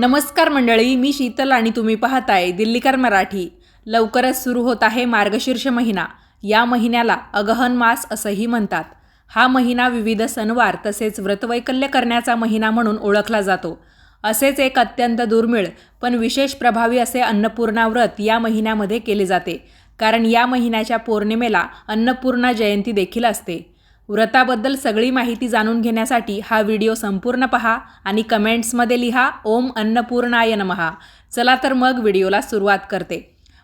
नमस्कार मंडळी मी शीतल आणि तुम्ही पाहताय दिल्लीकर मराठी. लवकरच सुरू होत आहे मार्गशीर्ष महिना. या महिन्याला अगहन मास असंही म्हणतात. हा महिना विविध सणवार तसेच व्रतवैकल्य करण्याचा महिना म्हणून ओळखला जातो. असेच एक अत्यंत दुर्मिळ पण विशेष प्रभावी असे अन्नपूर्णा व्रत या महिन्यामध्ये केले जाते. कारण या महिन्याच्या पौर्णिमेला अन्नपूर्णा जयंती देखील असते. व्रताबद्दल सगळी माहिती जाणून घेण्यासाठी हा व्हिडिओ संपूर्ण पहा आणि कमेंट्समध्ये लिहा ओम अन्नपूर्णाय नमहा चला तर मग व्हिडिओला सुरुवात करते.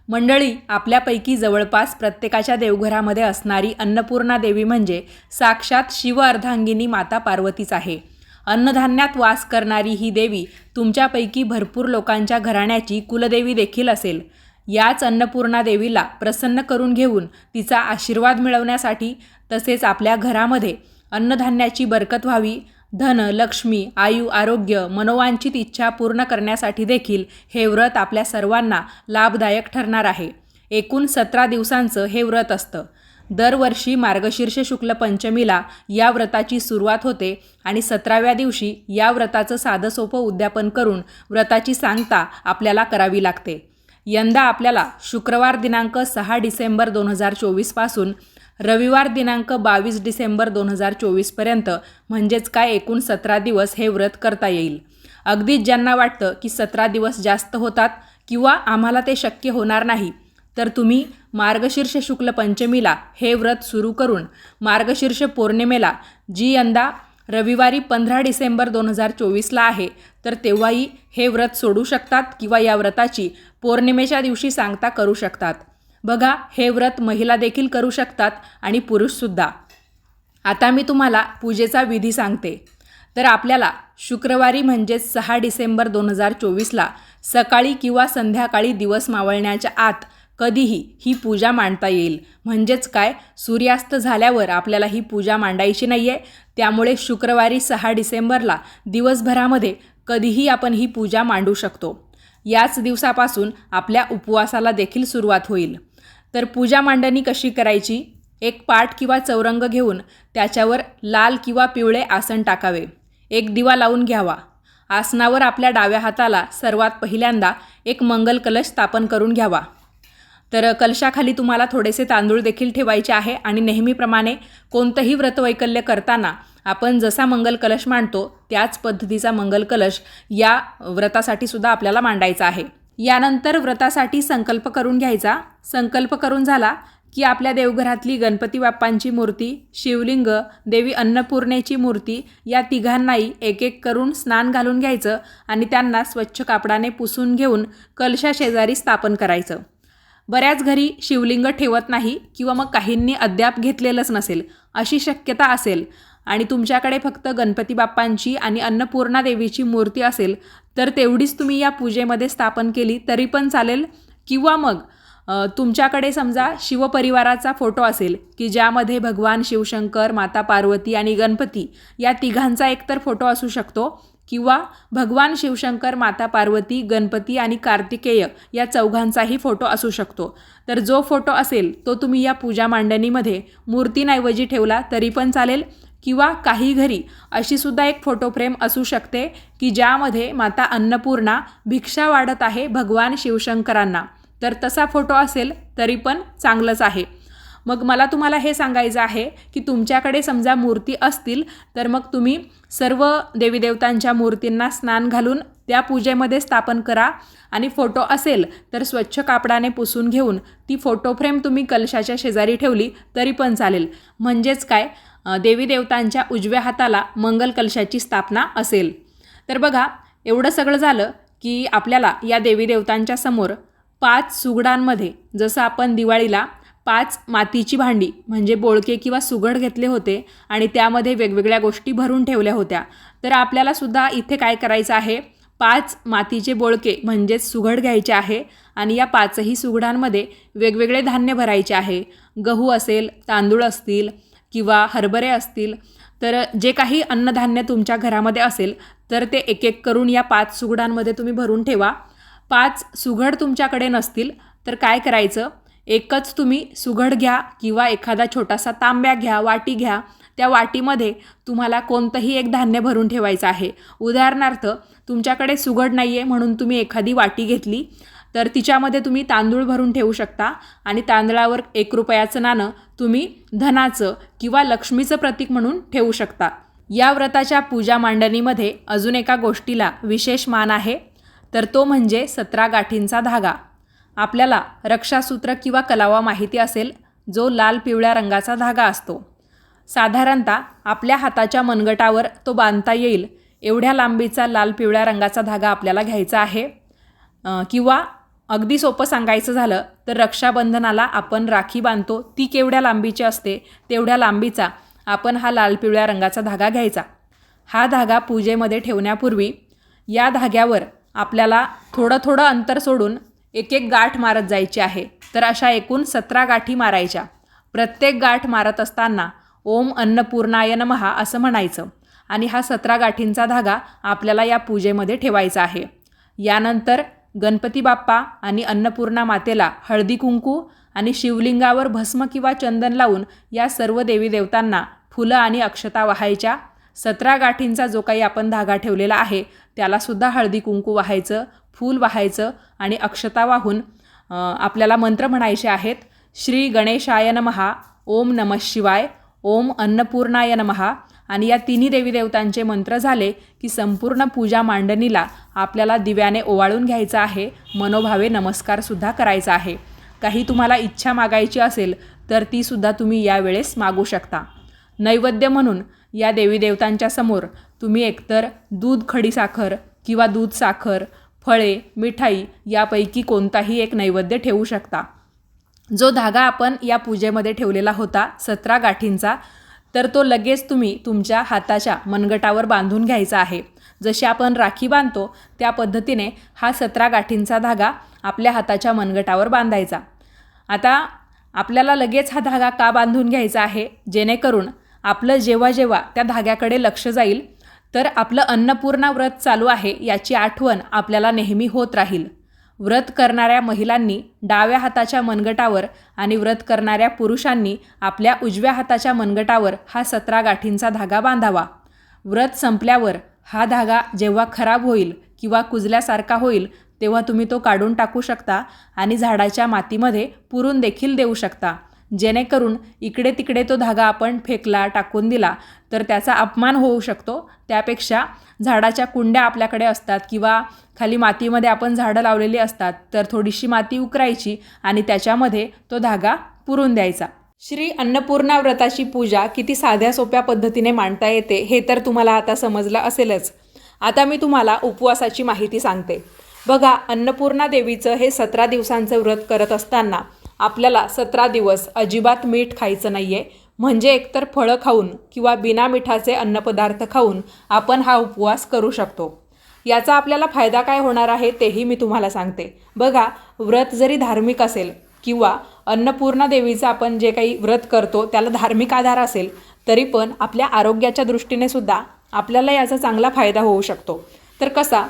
मंडळी आपल्यापैकी जवळपास प्रत्येकाच्या देवघरामध्ये असणारी अन्नपूर्णा देवी म्हणजे साक्षात शिव अर्धांगिनी माता पार्वतीच आहे. अन्नधान्यात वास करणारी ही देवी तुमच्यापैकी भरपूर लोकांच्या घराण्याची कुलदेवी देखील असेल. याच अन्नपूर्णा देवीला प्रसन्न करून घेऊन तिचा आशीर्वाद मिळवण्यासाठी तसेच आपल्या घरामध्ये अन्नधान्याची बरकत व्हावी. धन लक्ष्मी आयु आरोग्य मनोवांछित इच्छा पूर्ण करण्यासाठी देखील हे व्रत आपल्या सर्वांना लाभदायक ठरणार आहे. एकूण सतरा दिवसांचं हे व्रत असतं. दरवर्षी मार्गशीर्ष शुक्ल पंचमीला या व्रताची सुरुवात होते आणि सतराव्या दिवशी या व्रताचं साधं सोपं उद्यापन करून व्रताची सांगता आपल्याला करावी लागते. यंदा आपल्याला शुक्रवार दिनांक सहा डिसेंबर दोन हजार चोवीसपासून रविवार दिनांक बावीस डिसेंबर दोन हजार चोवीसपर्यंत म्हणजेच काय एकूण सतरा दिवस हे व्रत करता येईल. अगदीच ज्यांना वाटतं की सतरा दिवस जास्त होतात किंवा आम्हाला ते शक्य होणार नाही तर तुम्ही मार्गशीर्ष शुक्ल पंचमीला हे व्रत सुरू करून मार्गशीर्ष पौर्णिमेला जी यंदा रविवारी पंधरा डिसेंबर दोन हजार चोवीसला आहे तर तेव्हाही हे व्रत सोडू शकतात किंवा या व्रताची पौर्णिमेच्या दिवशी सांगता करू शकतात. बघा हे व्रत महिला देखील करू शकतात आणि पुरुषसुद्धा आता मी तुम्हाला पूजेचा विधी सांगते. तर आपल्याला शुक्रवारी म्हणजेच सहा डिसेंबर दोन हजार चोवीसला सकाळी किंवा संध्याकाळी दिवस मावळण्याच्या आत कधीही ही पूजा मांडता येईल. म्हणजेच काय? सूर्यास्त झाल्यावर आपल्याला ही पूजा मांडायची नाही आहे त्यामुळे शुक्रवारी सहा डिसेंबरला दिवसभरामध्ये कधीही आपण ही पूजा मांडू शकतो. याच दिवसापासून आपल्या उपवासाला देखील सुरुवात होईल. तर पूजा मांडणी कशी करायची? एक पाट किंवा चौरंग घेऊन त्याच्यावर लाल किंवा पिवळे आसन टाकावे. एक दिवा लावून घ्यावा. आसनावर आपल्या डाव्या हाताला सर्वात पहिल्यांदा एक मंगल कलश स्थापन करून घ्यावा. तर कलशाखाली तुम्हाला थोडेसे तांदूळ देखील ठेवायचे आहे आणि नेहमीप्रमाणे कोणतंही व्रतवैकल्य करताना आपण जसा मंगल कलश मांडतो त्याच पद्धतीचा मंगल कलश या व्रतासाठी सुद्धा आपल्याला मांडायचा आहे. यानंतर व्रतासाठी संकल्प करून घ्यायचा. संकल्प करून झाला की आपल्या देवघरातली गणपती बाप्पांची मूर्ती शिवलिंग देवी अन्नपूर्णेची मूर्ती या तिघांनाही एक एक करून स्नान घालून घ्यायचं आणि त्यांना स्वच्छ कापडाने पुसून घेऊन कलशा शेजारी स्थापन करायचं. बऱ्याच घरी शिवलिंग ठेवत नाही किंवा मग काहींनी अद्याप घेतलेलंच नसेल अशी शक्यता असेल. आणि तुमच्याकडे फक्त गणपती बाप्पांची आणि अन्नपूर्णा देवीची मूर्ती असेल तर तेवढीच तुम्ही या पूजेमध्ये स्थापन केली तरी पण चालेल. किंवा मग तुमच्याकडे समजा शिवपरिवाराचा फोटो असेल की ज्यामध्ये भगवान शिवशंकर माता पार्वती आणि गणपती या तिघांचा एकतर फोटो असू शकतो. किंवा भगवान शिवशंकर माता पार्वती गणपती आणि कार्तिकेय या चौघांचाही फोटो असू शकतो. तर जो फोटो असेल तो तुम्ही या पूजा मांडणीमध्ये मूर्तींऐवजी ठेवला तरी पण चालेल. किंवा काही घरी अशी सुद्धा एक फोटो फ्रेम असू शकते की ज्यामध्ये माता अन्नपूर्णा भिक्षा वाढत आहे भगवान शिवशंकरांना. तर तसा फोटो असेल तरी पण चांगलंच आहे. मग मला तुम्हाला हे सांगायचं आहे की तुमच्याकडे समजा मूर्ती असतील तर मग तुम्ही सर्व देवीदेवतांच्या मूर्तींना स्नान घालून त्या पूजेमध्ये स्थापन करा. आणि फोटो असेल तर स्वच्छ कापडाने पुसून घेऊन ती फोटो फ्रेम तुम्ही कलशाच्या शेजारी ठेवली तरी पण चालेल. म्हणजेच काय? देवी देवतांच्या उजव्या हाताला मंगल कलशाची स्थापना असेल. तर बघा एवढं सगळं झालं की आपल्याला या देवी देवतांच्या समोर पाच सुगडांमध्ये जसं आपण दिवाळीला पाच मातीची भांडी म्हणजे बोळके किंवा सुगड घेतले होते आणि त्यामध्ये वेगवेगळ्या गोष्टी भरून ठेवल्या होत्या. तर आपल्यालासुद्धा इथे काय करायचं आहे? पाच मातीचे बोळके म्हणजेच सुगड घ्यायचे आहे आणि या पाचही सुगडांमध्ये वेगवेगळे धान्य भरायचे आहे. गहू असेल तांदूळ असतील किंवा हरभरे असतील तर जे काही अन्नधान्य तुमच्या घरामध्ये असेल तर ते एक एक करून या पाच सुगडांमध्ये तुम्ही भरून ठेवा. पाच सुघड तुमच्याकडे नसतील तर काय करायचं? एकच तुम्ही सुघड घ्या किंवा एखादा छोटासा तांब्या घ्या वाटी घ्या. त्या वाटीमध्ये तुम्हाला कोणतंही एक धान्य भरून ठेवायचं आहे. उदाहरणार्थ तुमच्याकडे सुगड नाही आहे म्हणून तुम्ही एखादी वाटी घेतली तर तिच्यामध्ये तुम्ही तांदूळ भरून ठेवू शकता आणि तांदळावर एक रुपयाचं नाणं तुम्ही धनाचं किंवा लक्ष्मीचं प्रतीक म्हणून ठेवू शकता. या व्रताच्या पूजा मांडणीमध्ये अजून एका गोष्टीला विशेष मान आहे तर तो म्हणजे सतरा गाठींचा धागा. आपल्याला रक्षासूत्र किंवा कलावा माहिती असेल जो लाल पिवळ्या रंगाचा धागा असतो. साधारणतः आपल्या हाताच्या मनगटावर तो बांधता येईल एवढ्या लांबीचा लाल पिवळ्या रंगाचा धागा आपल्याला घ्यायचा आहे. किंवा अगदी सोपं सांगायचं झालं तर रक्षाबंधनाला आपण राखी बांधतो. ती केवढ्या लांबीची असते तेवढ्या लांबीचा. आपण हा लाल पिवळ्या रंगाचा धागा घ्यायचा. हा धागा पूजेमध्ये ठेवण्यापूर्वी या धाग्यावर आपल्याला थोडं थोडं अंतर सोडून एक एक गाठ मारत जायची आहे. तर अशा एकूण सतरा गाठी मारायच्या. प्रत्येक गाठ मारत असताना ओम अन्नपूर्णाय नमहा असं म्हणायचं. आणि हा सतरा गाठींचा धागा आपल्याला या पूजेमध्ये ठेवायचा आहे. यानंतर गणपती बाप्पा आणि अन्नपूर्णा मातेला हळदी कुंकू आणि शिवलिंगावर भस्म किंवा चंदन लावून या सर्व देवी देवतांना फुलं आणि अक्षता वाहायच्या. सतरा गाठींचा जो काही आपण धागा ठेवलेला आहे त्यालासुद्धा हळदी कुंकू वाहायचं फूल वाहायचं आणि अक्षता वाहून आपल्याला मंत्र म्हणायचे आहेत श्री गणेशाय नमहा ओम नमः शिवाय ओम अन्नपूर्णाय नमहा आणि या तिन्ही देवी देवतांचे मंत्र झाले की संपूर्ण पूजा मांडणीला आपल्याला दिव्याने ओवाळून घ्यायचा आहे मनोभावे नमस्कारसुद्धा करायचा आहे. काही तुम्हाला इच्छा मागायची असेल तर तीसुद्धा तुम्ही यावेळेस मागू शकता. नैवेद्य म्हणून या देवी देवतांच्या समोर तुम्ही एकतर दूध खडीसाखर किंवा दूध साखर फळे मिठाई यापैकी कोणताही एक नैवेद्य ठेवू शकता. जो धागा आपण या पूजेमध्ये ठेवलेला होता सतरा गाठींचा तर तो लगेच तुम्ही तुमच्या हाताच्या मनगटावर बांधून घ्यायचा आहे. जशी आपण राखी बांधतो त्या पद्धतीने हा सतरा गाठींचा धागा आपल्या हाताच्या मनगटावर बांधायचा. आता आपल्याला लगेच हा धागा का बांधून घ्यायचा आहे? जेणेकरून आपलं जेव्हा जेव्हा त्या धाग्याकडे लक्ष जाईल तर आपलं अन्नपूर्णा व्रत चालू आहे याची आठवण आपल्याला नेहमी होत राहील. व्रत करणाऱ्या महिलांनी डाव्या हाताच्या मनगटावर आणि व्रत करणाऱ्या पुरुषांनी आपल्या उजव्या हाताच्या मनगटावर हा सतरा गाठींचा धागा बांधावा. व्रत संपल्यावर हा धागा जेव्हा खराब होईल किंवा कुजल्यासारखा होईल तेव्हा तुम्ही तो काढून टाकू शकता आणि झाडाच्या मातीमध्ये पुरून देखील देऊ शकता. जेणेकरून इकडे तिकडे तो धागा आपण फेकला टाकून दिला तर त्याचा अपमान होऊ शकतो. त्यापेक्षा झाडाच्या कुंड्या आपल्याकडे असतात किंवा खाली मातीमध्ये आपण झाडं लावलेली असतात तर थोडीशी माती उकरायची आणि त्याच्यामध्ये तो धागा पुरून द्यायचा. श्री अन्नपूर्णा व्रताची पूजा किती साध्या सोप्या पद्धतीने मांडता येते हे तर तुम्हाला आता समजलं असेलच. आता मी तुम्हाला उपवासाची माहिती सांगते. बघा अन्नपूर्णा देवीचं हे सतरा दिवसांचं व्रत करत असताना आपल्याला सतरा दिवस अजिबात मीठ खायचं नाही आहे म्हणजे एकतर फळं खाऊन किंवा बिना मिठाचे अन्नपदार्थ खाऊन आपण हा उपवास करू शकतो. याचा आपल्याला फायदा काय होणार आहे तेही मी तुम्हाला सांगते. बघा व्रत जरी धार्मिक असेल किंवा अन्नपूर्णा देवीचं आपण जे काही व्रत करतो त्याला धार्मिक आधार असेल तरी पण आपल्या आरोग्याच्या दृष्टीने सुद्धा आपल्याला याचा चांगला फायदा होऊ शकतो. तर कसा?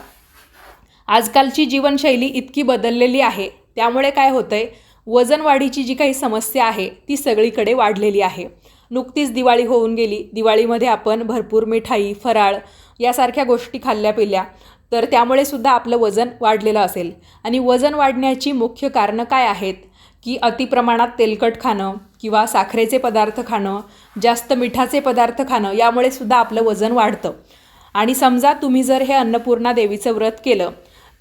आजकालची जीवनशैली इतकी बदललेली आहे. त्यामुळे काय होतंय? वजन वाढीची जी काही समस्या आहे ती सगळीकडे वाढलेली आहे. नुकतीच दिवाळी होऊन गेली. दिवाळीमध्ये आपण भरपूर मिठाई फराळ यासारख्या गोष्टी खाल्ल्या पिल्या. तर त्यामुळे सुद्धा आपलं वजन वाढलेलं असेल. आणि वजन वाढण्याची मुख्य कारणं काय आहेत? की अतिप्रमाणात तेलकट खाणं किंवा साखरेचे पदार्थ खाणं जास्त मिठाचे पदार्थ खाणं यामुळे सुद्धा आपलं वजन वाढतं. आणि समजा तुम्ही जर हे अन्नपूर्णा देवीचं व्रत केलं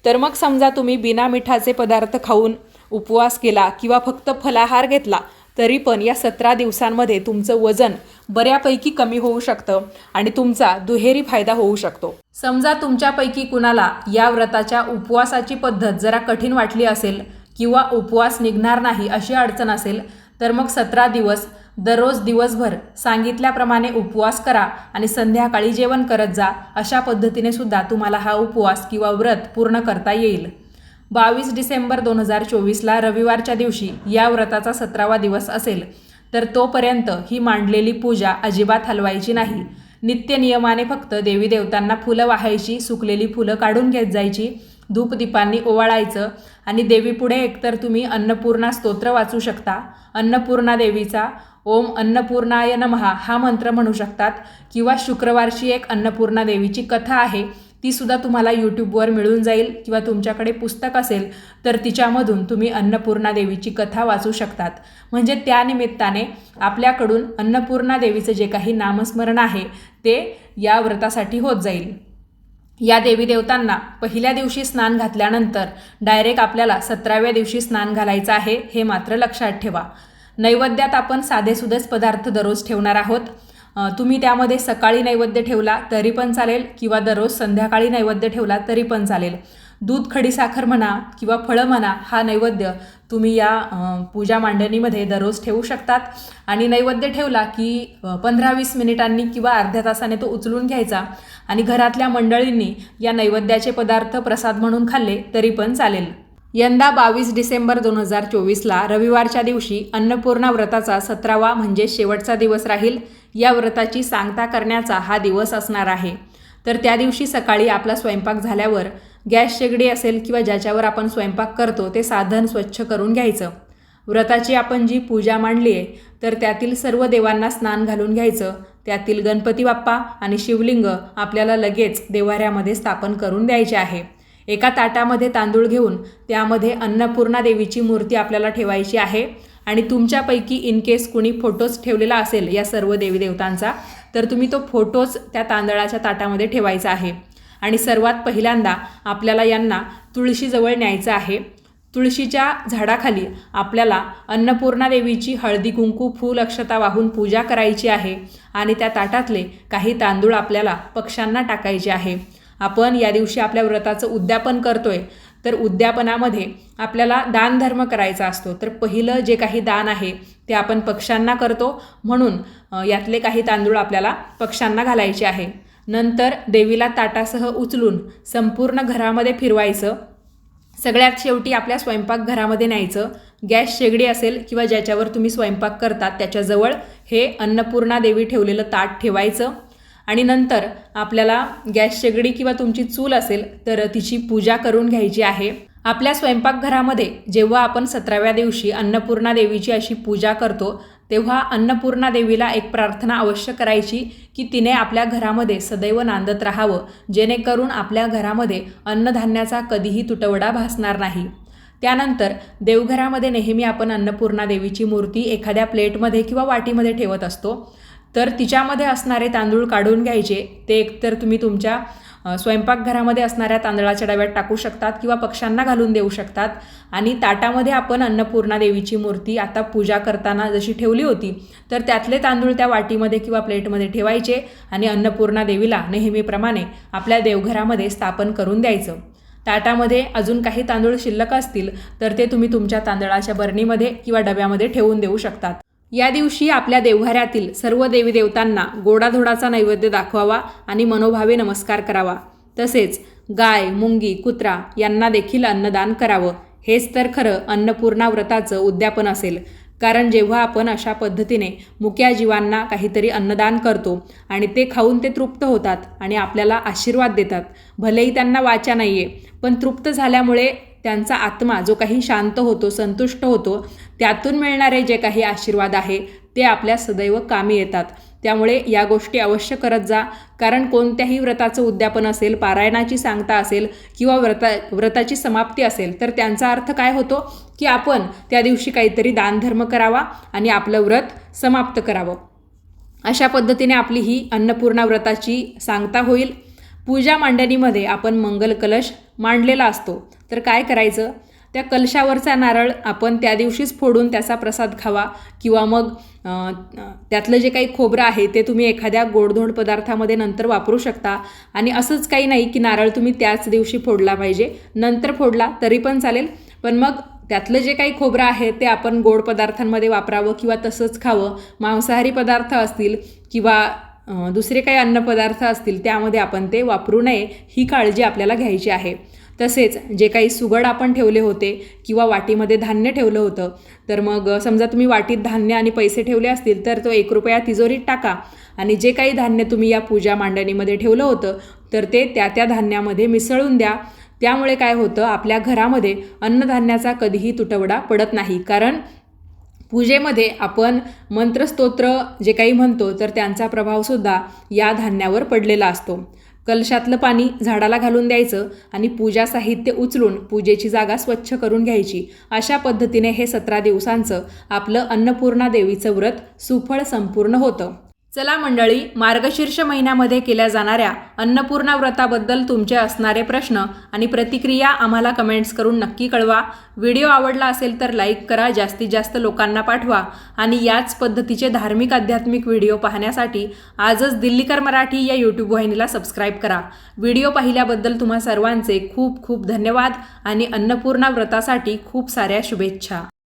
तर मग समजा तुम्ही बिना मिठाचे पदार्थ खाऊन उपवास केला किंवा फक्त फलाहार घेतला तरी पण या सतरा दिवसांमध्ये तुमचं वजन बऱ्यापैकी कमी होऊ शकतं आणि तुमचा दुहेरी फायदा होऊ शकतो. समजा तुमच्यापैकी कुणाला या व्रताच्या उपवासाची पद्धत जरा कठीण वाटली असेल किंवा उपवास निघणार नाही अशी अडचण असेल तर मग सतरा दिवस दररोज दिवसभर सांगितल्याप्रमाणे उपवास करा आणि संध्याकाळी जेवण करत जा अशा पद्धतीने सुद्धा तुम्हाला हा उपवास किंवा व्रत पूर्ण करता येईल. बावीस डिसेंबर दोन हजार चोवीसला रविवारच्या दिवशी या व्रताचा सतरावा दिवस असेल तर तोपर्यंत ही मांडलेली पूजा अजिबात हलवायची नाही. नित्य नियमाने फक्त देवी देवतांना फुलं वाहायची सुकलेली फुलं काढून घेत जायची धूपदीपांनी ओवाळायचं आणि देवीपुढे एकतर तुम्ही अन्नपूर्णा स्तोत्र वाचू शकता अन्नपूर्णा देवीचा ओम अन्नपूर्णाय नमहा हा मंत्र म्हणू शकतात किंवा शुक्रवारची एक अन्नपूर्णा देवीची कथा आहे ती सुद्धा तुम्हाला यूट्यूबवर मिळून जाईल किंवा तुमच्याकडे पुस्तक असेल तर तिच्यामधून तुम्ही अन्नपूर्णा देवीची कथा वाचू शकतात. म्हणजे त्यानिमित्ताने आपल्याकडून अन्नपूर्णा देवीचं जे काही नामस्मरण आहे ते या व्रतासाठी होत जाईल. या देवी देवतांना पहिल्या दिवशी स्नान घातल्यानंतर डायरेक्ट आपल्याला सतराव्या दिवशी स्नान घालायचं आहे हे मात्र लक्षात ठेवा. नैवेद्यात आपण साधेसुधेच पदार्थ दररोज ठेवणार आहोत. तुम्ही त्यामध्ये सकाळी नैवेद्य ठेवला तरी पण चालेल किंवा दररोज संध्याकाळी नैवेद्य ठेवला तरी पण चालेल. दूध खडीसाखर म्हणा किंवा फळं म्हणा हा नैवेद्य तुम्ही या पूजा मांडणीमध्ये दररोज ठेवू शकतात. आणि नैवेद्य ठेवला की पंधरा वीस मिनिटांनी किंवा अर्ध्या तासाने तो उचलून घ्यायचा आणि घरातल्या मंडळींनी या नैवेद्याचे पदार्थ प्रसाद म्हणून खाल्ले तरी पण चालेल. यंदा बावीस डिसेंबर दोन हजार चोवीसला रविवारच्या दिवशी अन्नपूर्णा व्रताचा सतरावा म्हणजे शेवटचा दिवस राहील या व्रताची सांगता करण्याचा हा दिवस असणार आहे. तर त्या दिवशी सकाळी आपला स्वयंपाक झाल्यावर गॅस शेगडी असेल किंवा ज्याच्यावर आपण स्वयंपाक करतो ते साधन स्वच्छ करून घ्यायचं. व्रताची आपण जी पूजा मांडली आहे तर त्यातील सर्व देवांना स्नान घालून घ्यायचं. त्यातील गणपती बाप्पा आणि शिवलिंग आपल्याला लगेच देवाऱ्यामध्ये स्थापन करून द्यायचे आहे. एका ताटामध्ये तांदूळ घेऊन त्यामध्ये अन्नपूर्णा देवीची मूर्ती आपल्याला ठेवायची आहे. आणि तुमच्यापैकी इन केस कुणी फोटोज ठेवलेला असेल या सर्व देवी देवतांचा तर तुम्ही तो फोटोज त्या तांदळाच्या ताटामध्ये ठेवायचा आहे. आणि सर्वात पहिल्यांदा आपल्याला यांना तुळशीजवळ न्यायचं आहे. तुळशीच्या झाडाखाली आपल्याला अन्नपूर्णा देवीची हळदी कुंकू फूल अक्षता वाहून पूजा करायची आहे. आणि त्या ताटातले काही तांदूळ आपल्याला पक्ष्यांना टाकायचे आहे. आपण या दिवशी आपल्या व्रताचं उद्यापन करतोय तर उद्यापनामध्ये आपल्याला दानधर्म करायचा असतो. तर पहिलं जे काही दान आहे ते आपण पक्ष्यांना करतो. म्हणून यातले काही तांदूळ आपल्याला पक्ष्यांना घालायचे आहे. नंतर देवीला ताटासह उचलून संपूर्ण घरामध्ये फिरवायचं. सगळ्यात शेवटी आपल्या स्वयंपाकघरामध्ये न्यायचं. गॅस शेगडी असेल किंवा ज्याच्यावर तुम्ही स्वयंपाक करतात त्याच्याजवळ हे अन्नपूर्णा देवी ठेवलेलं ताट ठेवायचं. आणि नंतर आपल्याला गॅस शेगडी किंवा तुमची चूल असेल तर तिची पूजा करून घ्यायची आहे. आपल्या स्वयंपाकघरामध्ये जेव्हा आपण सतराव्या दिवशी अन्नपूर्णा देवीची अशी पूजा करतो तेव्हा अन्नपूर्णा देवीला एक प्रार्थना अवश्य करायची की तिने आपल्या घरामध्ये सदैव नांदत राहावं जेणेकरून आपल्या घरामध्ये अन्नधान्याचा कधीही तुटवडा भासणार नाही. त्यानंतर देवघरामध्ये नेहमी आपण अन्नपूर्णा देवीची मूर्ती एखाद्या प्लेटमध्ये किंवा वाटीमध्ये ठेवत असतो. तर तिच्यामध्ये असणारे तांदूळ काढून घ्यायचे. ते एकतर तुम्ही तुमच्या स्वयंपाकघरामध्ये असणाऱ्या तांदळाच्या डब्यात टाकू शकतात किंवा पक्ष्यांना घालून देऊ शकतात. आणि ताटामध्ये आपण अन्नपूर्णा देवीची मूर्ती आता पूजा करताना जशी ठेवली होती तर त्यातले तांदूळ त्या वाटीमध्ये किंवा प्लेटमध्ये ठेवायचे आणि अन्नपूर्णा देवीला नेहमीप्रमाणे आपल्या देवघरामध्ये स्थापन करून द्यायचं. ताटामध्ये अजून काही तांदूळ शिल्लक असतील तर ते तुम्ही तुमच्या तांदळाच्या बरणीमध्ये किंवा डब्यामध्ये ठेवून देऊ शकतात. या दिवशी आपल्या देवघरातील सर्व देवी देवतांना गोडाधोडाचा नैवेद्य दाखवावा आणि मनोभावे नमस्कार करावा. तसेच गाय मुंगी कुत्रा यांना देखील अन्नदान करावं. हेच तर खरं अन्नपूर्णा व्रताचं उद्यापन असेल. कारण जेव्हा आपण अशा पद्धतीने मुक्या जीवांना काहीतरी अन्नदान करतो आणि ते खाऊन ते तृप्त होतात आणि आपल्याला आशीर्वाद देतात. भलेही त्यांना वाचा नाही आहे पण तृप्त झाल्यामुळे त्यांचा आत्मा जो काही शांत होतो संतुष्ट होतो त्यातून मिळणारे जे काही आशीर्वाद आहे ते आपल्या सदैव कामी येतात. त्यामुळे या गोष्टी अवश्य करत जा. कारण कोणत्याही व्रताचं उद्यापन असेल पारायणाची सांगता असेल किंवा व्रता व्रताची समाप्ती असेल तर त्यांचा अर्थ काय होतो? की आपण त्या दिवशी काहीतरी दानधर्म करावा आणि आपलं व्रत समाप्त करावं. अशा पद्धतीने आपली ही अन्नपूर्णा व्रताची सांगता होईल. पूजा मांडणीमध्ये आपण मंगल कलश मांडलेला असतो. तर काय करायचं? त्या कलशावरचा नारळ आपण त्या दिवशीच फोडून त्याचा प्रसाद खावा किंवा मग त्यातलं जे काही खोबरं आहे ते तुम्ही एखाद्या गोडधोड पदार्थामध्ये नंतर वापरू शकता. आणि असंच काही नाही की नारळ तुम्ही त्याच दिवशी फोडला पाहिजे. नंतर फोडला तरी पण चालेल. पण मग त्यातलं जे काही खोबरं आहे ते आपण गोड पदार्थांमध्ये वापरावं किंवा तसंच खावं. मांसाहारी पदार्थ असतील किंवा दुसरे काही अन्नपदार्थ असतील त्यामध्ये आपण ते वापरू नये. ही काळजी आपल्याला घ्यायची आहे. तसेच जे काही सुगड आपण ठेवले होते किंवा वाटीमध्ये धान्य ठेवलं होतं तर मग समजा तुम्ही वाटीत धान्य आणि पैसे ठेवले असतील तर तो एक रुपया तिजोरीत टाका. आणि जे काही धान्य तुम्ही या पूजा मांडणीमध्ये ठेवलं होतं तर ते त्या त्या धान्यामध्ये मिसळून द्या. त्यामुळे काय होतं आपल्या घरामध्ये अन्नधान्याचा कधीही तुटवडा पडत नाही. कारण पूजेमध्ये आपण मंत्रस्तोत्र जे काही म्हणतो तर त्यांचा प्रभावसुद्धा या धान्यावर पडलेला असतो. कलशातलं पाणी झाडाला घालून द्यायचं आणि पूजा साहित्य उचलून पूजेची जागा स्वच्छ करून घ्यायची. अशा पद्धतीने हे सतरा दिवसांचं आपलं अन्नपूर्णा देवीचं व्रत सुफळ संपूर्ण होतं. चला मंडळी मार्गशीर्ष महिन्यामध्ये केल्या जाणाऱ्या अन्नपूर्णा व्रताबद्दल तुमचे असणारे प्रश्न आणि प्रतिक्रिया आम्हाला कमेंट्स करून नक्की कळवा. व्हिडिओ आवडला असेल तर लाईक करा जास्तीत जास्त लोकांना पाठवा आणि याच पद्धतीचे धार्मिक आध्यात्मिक व्हिडिओ पाहण्यासाठी आजच दिल्लीकर मराठी या यूट्यूब वाहिनीला सबस्क्राईब करा. व्हिडिओ पाहिल्याबद्दल तुम्हा सर्वांचे खूप खूप धन्यवाद आणि अन्नपूर्णा व्रतासाठी खूप साऱ्या शुभेच्छा.